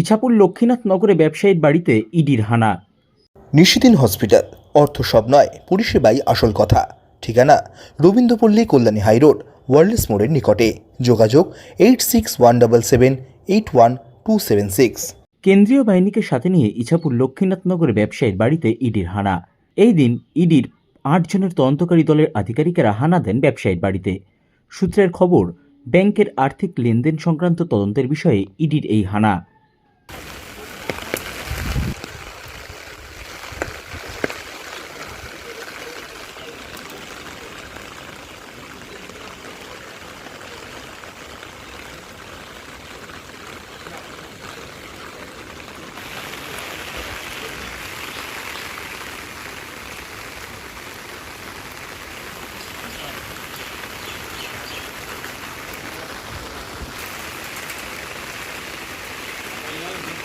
ইছাপুর লক্ষ্মীনাথ নগরে ব্যবসায়ীর বাড়িতে ইডির হানা। নিশিদিন হসপিটাল অর্থ সব নয় পরিষেবাই আসল কথা। ঠিকানা রবীন্দ্রপল্লী কল্যাণী হাইরোড ওয়ার্ল্ডস মোড়ের নিকটে। যোগাযোগ eight six one double seven eight one two seven six. কেন্দ্রীয় বাহিনীকে সাথে নিয়ে ইছাপুর লক্ষ্মীনাথ নগরে ব্যবসায়ীর বাড়িতে ইডির হানা। এই দিন ইডির আট জনের তদন্তকারী দলের আধিকারিকেরা হানা দেন ব্যবসায়ীর বাড়িতে। সূত্রের খবর ব্যাংকের আর্থিক লেনদেন সংক্রান্ত তদন্তের বিষয়ে ইডির এই হানা।